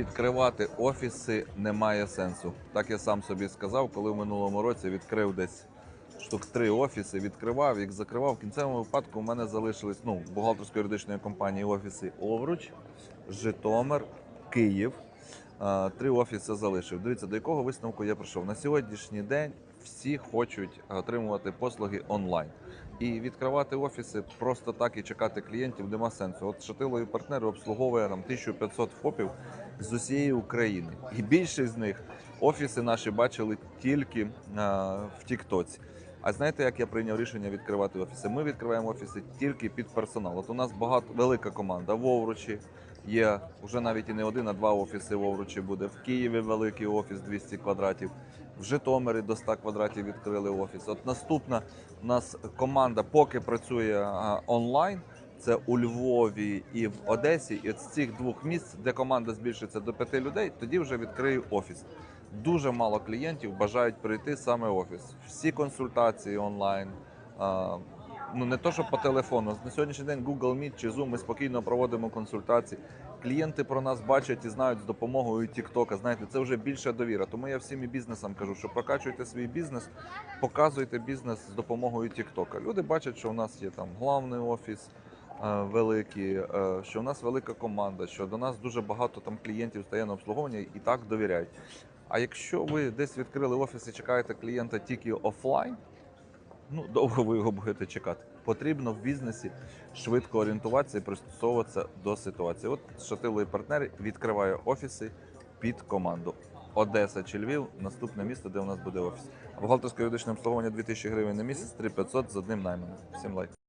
Відкривати офіси немає сенсу. Так я сам собі сказав, коли в минулому році відкрив десь штук три офіси, відкривав, їх закривав. В кінцевому випадку у мене залишились ну, бухгалтерсько-юридичної компанії офіси Овруч, Житомир, Київ. Три офіси залишив. Дивіться, до якого висновку я прийшов. На сьогоднішній день всі хочуть отримувати послуги онлайн. І відкривати офіси просто так і чекати клієнтів нема сенсу. От Шатило і партнери обслуговує там 1500 ФОПів з усієї України. І більшість з них офіси наші бачили тільки в Тіктоці. А знаєте, як я прийняв рішення відкривати офіси? Ми відкриваємо офіси тільки під персонал. От у нас багато велика команда в Овручі. Є вже навіть і не один, а два офіси в Овручі буде. В Києві великий офіс 200 квадратів. В Житомирі до 100 квадратів відкрили офіс. От наступна у нас команда поки працює онлайн. Це у Львові і в Одесі. І от з цих двох місць, де команда збільшиться до п'яти людей, тоді вже відкрию офіс. Дуже мало клієнтів бажають прийти саме в офіс. Всі консультації онлайн. Ну не то, що по телефону. На сьогоднішній день Google Meet чи Zoom ми спокійно проводимо консультації. Клієнти про нас бачать і знають з допомогою TikTok. Знаєте, це вже більша довіра. Тому я всім і бізнесам кажу, що прокачуйте свій бізнес, показуйте бізнес з допомогою TikTok. Люди бачать, що у нас є там главний офіс е, великий, е, що у нас велика команда, що до нас дуже багато там клієнтів стає на обслуговування і так довіряють. А якщо ви десь відкрили офіс і чекаєте клієнта тільки офлайн, ну довго ви його будете чекати. Потрібно в бізнесі швидко орієнтуватися і пристосовуватися до ситуації. От Шатило і партнери відкриває офіси під команду. Одеса чи Львів наступне місто, де у нас буде офіс. А бухгалтерсько юридичне обслуговування 2000 гривень на місяць, 3500 з одним найманим. Всім лайк.